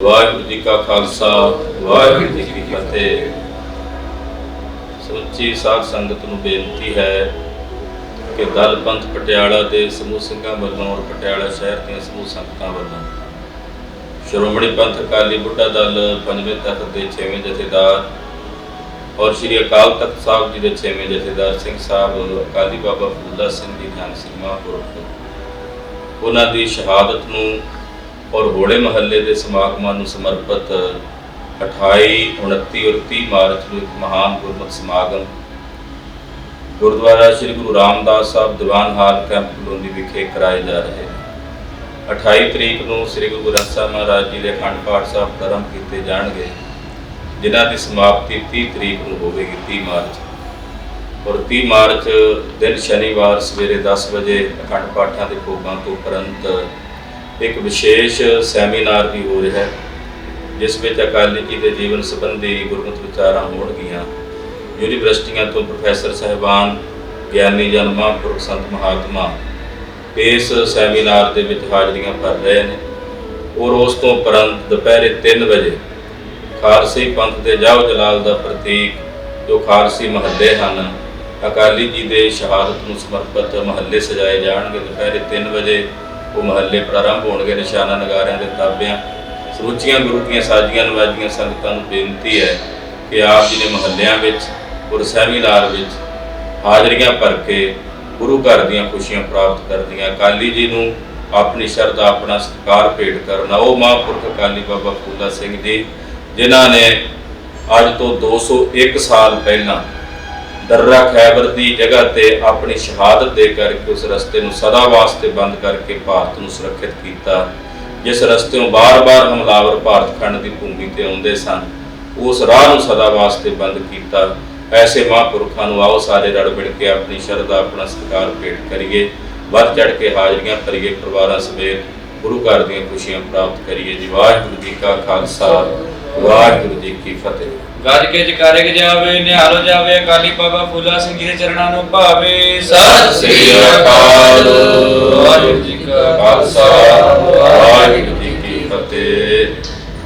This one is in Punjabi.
ਵਾਹਿਗੁਰੂ ਜੀ ਕਾ ਖਾਲਸਾ, ਵਾਹਿਗੁਰੂ ਜੀ ਕੀ ਫਤਿਹ। ਸੱਚੀ ਸਾਧ ਸੰਗਤ ਨੂੰ ਬੇਨਤੀ ਹੈ ਕਿ ਦਲ ਪੰਥ ਪਟਿਆਲਾ ਦੇ ਸਮੂਹ ਸਿੰਘਾਂ ਵੱਲੋਂ ਔਰ ਪਟਿਆਲਾ ਸ਼ਹਿਰ ਦੀਆਂ ਸਮੂਹ ਸੰਗਤਾਂ ਵੱਲੋਂ ਸ਼੍ਰੋਮਣੀ ਪੰਥ ਅਕਾਲੀ ਬੁੱਢਾ ਦਲ ਪੰਜਵੇਂ ਤਖਤ ਦੇ ਛੇਵੇਂ ਜਥੇਦਾਰ ਔਰ ਸ੍ਰੀ ਅਕਾਲ ਤਖਤ ਸਾਹਿਬ ਜੀ ਦੇ ਛੇਵੇਂ ਜਥੇਦਾਰ ਸਿੰਘ ਸਾਹਿਬ ਅਕਾਲੀ ਬਾਬਾ ਫੂਲਾ ਸਿੰਘ ਜੀ ਧੰਨ ਸਿੰਘ ਮਹਾਂਪੁਰਖ ਉਹਨਾਂ ਦੀ ਸ਼ਹਾਦਤ ਨੂੰ ਔਰ ਹੋਲੇ ਮਹੱਲੇ ਦੇ ਸਮਾਗਮਾਂ ਨੂੰ ਸਮਰਪਿਤ 28 29 ਔਰ 30 ਮਾਰਚ ਨੂੰ ਇੱਕ ਮਹਾਨ ਗੁਰਮਤਿ ਸਮਾਗਮ ਗੁਰਦੁਆਰਾ ਸ੍ਰੀ ਗੁਰੂ ਰਾਮਦਾਸ ਸਾਹਿਬ ਦੀਵਾਨ ਹਾਲ ਕੈਂਪ ਕਲੋਨੀ ਵਿਖੇ ਕਰਾਏ ਜਾ ਰਹੇ ਨੇ। 28 ਤਰੀਕ ਨੂੰ ਸ੍ਰੀ ਗੁਰੂ ਗ੍ਰੰਥ ਸਾਹਿਬ ਮਹਾਰਾਜ ਜੀ ਦੇ ਅਖੰਡ ਪਾਠ ਸਾਹਿਬ ਪ੍ਰਾਰੰਭ ਕੀਤੇ ਜਾਣਗੇ, ਜਿਨ੍ਹਾਂ ਦੀ ਸਮਾਪਤੀ 30 ਤਰੀਕ ਨੂੰ ਹੋਵੇਗੀ 30 ਮਾਰਚ। ਔਰ 30 ਮਾਰਚ ਦਿਨ ਸ਼ਨੀਵਾਰ ਸਵੇਰੇ 10 ਵਜੇ ਅਖੰਡ ਪਾਠਾਂ ਦੇ ਭੋਗਾਂ ਤੋਂ ਉਪਰੰਤ ਇੱਕ ਵਿਸ਼ੇਸ਼ ਸੈਮੀਨਾਰ ਵੀ ਹੋ ਰਿਹਾ ਹੈ, ਜਿਸ ਵਿੱਚ ਅਕਾਲੀ ਜੀ ਦੇ ਜੀਵਨ ਸੰਬੰਧੀ ਗੁਰਮਤਿ ਵਿਚਾਰਾਂ ਹੋਣਗੀਆਂ। ਯੂਨੀਵਰਸਿਟੀਆਂ ਤੋਂ ਪ੍ਰੋਫੈਸਰ ਸਹਿਬਾਨ, ਗਿਆਨੀ ਜਨ ਮਹਾਂਪੁਰਖ ਸੰਤ ਮਹਾਤਮਾ ਇਸ ਸੈਮੀਨਾਰ ਦੇ ਵਿੱਚ ਹਾਜ਼ਰੀਆਂ ਭਰ ਰਹੇ ਨੇ। ਔਰ ਉਸ ਤੋਂ ਉਪਰੰਤ ਦੁਪਹਿਰੇ 3 ਵਜੇ ਖਾਲਸੀ ਪੰਥ ਦੇ ਜਾਓ ਜਲਾਲ ਦਾ ਪ੍ਰਤੀਕ, ਜੋ ਖਾਲਸੀ ਮਹੱਲੇ ਹਨ, ਅਕਾਲੀ ਜੀ ਦੇ ਸ਼ਹਾਦਤ ਨੂੰ ਸਮਰਪਿਤ ਮਹੱਲੇ ਸਜਾਏ ਜਾਣਗੇ। ਦੁਪਹਿਰੇ 3 ਵਜੇ ਉਹ ਮਹੱਲੇ ਪ੍ਰਾਰੰਭ ਹੋਣਗੇ ਨਿਸ਼ਾਨਾ ਨਗਾਰਿਆਂ ਦੇ ਤਾਬਿਆਂ। ਸਰੂਚੀਆਂ ਗੁਰੂ ਦੀਆਂ ਸਾਜੀਆਂ, ਨਵਾਜੀਆਂ ਸੰਗਤਾਂ ਨੂੰ ਬੇਨਤੀ ਹੈ ਕਿ ਆਪ ਜੀ ਨੇ ਮਹੱਲਿਆਂ ਵਿੱਚ ਔਰ ਸੈਮੀਨਾਰ ਵਿੱਚ ਹਾਜ਼ਰੀਆਂ ਭਰ ਕੇ ਗੁਰੂ ਘਰ ਦੀਆਂ ਖੁਸ਼ੀਆਂ ਪ੍ਰਾਪਤ ਕਰਦੀਆਂ। ਅਕਾਲੀ ਜੀ ਨੂੰ ਆਪਣੀ ਸ਼ਰਧਾ, ਆਪਣਾ ਸਤਿਕਾਰ ਭੇਟ ਕਰਨਾ। ਉਹ ਮਹਾਂਪੁਰਖ ਅਕਾਲੀ ਬਾਬਾ ਫੂਲਾ ਸਿੰਘ ਜੀ, ਜਿਨ੍ਹਾਂ ਨੇ ਅੱਜ ਤੋਂ 201 ਸਾਲ ਪਹਿਲਾਂ ਦਰਰਾ ਖੈਬਰ ਦੀ ਜਗ੍ਹਾ ਤੇ ਆਪਣੀ ਸ਼ਹਾਦਤ ਦੇ ਕਰਕੇ ਉਸ ਰਸਤੇ ਨੂੰ ਸਦਾ ਵਾਸਤੇ ਬੰਦ ਕਰਕੇ ਭਾਰਤ ਨੂੰ ਸੁਰੱਖਿਅਤ ਕੀਤਾ। ਜਿਸ ਰਸਤੇੋਂ ਬਾਰ-ਬਾਰ ਹਮਲਾਵਰ ਭਾਰਤ ਖੰਡ ਦੀ ਭੂਮੀ ਤੇ ਆਉਂਦੇ ਸਨ, ਉਸ ਰਾਹ ਨੂੰ ਸਦਾ ਵਾਸਤੇ ਬੰਦ ਕੀਤਾ। ਐਸੇ ਮਹਾਂਪੁਰਖਾਂ ਨੂੰ ਆਓ, ਸਾਰੇ ਰਲ ਮਿਲ ਕੇ ਆਪਣੀ ਸ਼ਰਧਾ, ਆਪਣਾ ਸਤਿਕਾਰ ਭੇਟ ਕਰੀਏ। ਵੱਧ ਚੜ ਕੇ ਹਾਜ਼ਰੀਆਂ ਭਰੀਏ, ਪਰਿਵਾਰਾਂ ਸਮੇਤ ਗੁਰੂ ਘਰ ਦੀਆਂ ਖੁਸ਼ੀਆਂ ਪ੍ਰਾਪਤ ਕਰੀਏ। ਜੀ ਵਾਹਿਗੁਰੂ ਜੀ ਕਾ ਖਾਲਸਾ, ਵਾਹਿਗੁਰੂ ਜੀ ਕੀ ਫਤਿਹ। ਗੱਜ ਕੇ ਜਕਾਰੇ ਜਾਵੇ, ਨਿਹਾਲੋ ਜਾਵੇ, ਅਕਾਲੀ ਬਾਬਾ ਫੂਲਾ ਸਿੰਘ ਜੀ ਦੇ ਚਰਨਾਂ ਨੂੰ ਭਾਵੇ। ਸਤਿ ਸ੍ਰੀ ਅਕਾਲ। ਵਾਹਿਗੁਰੂ ਜੀ ਕਾ ਖਾਲਸਾ।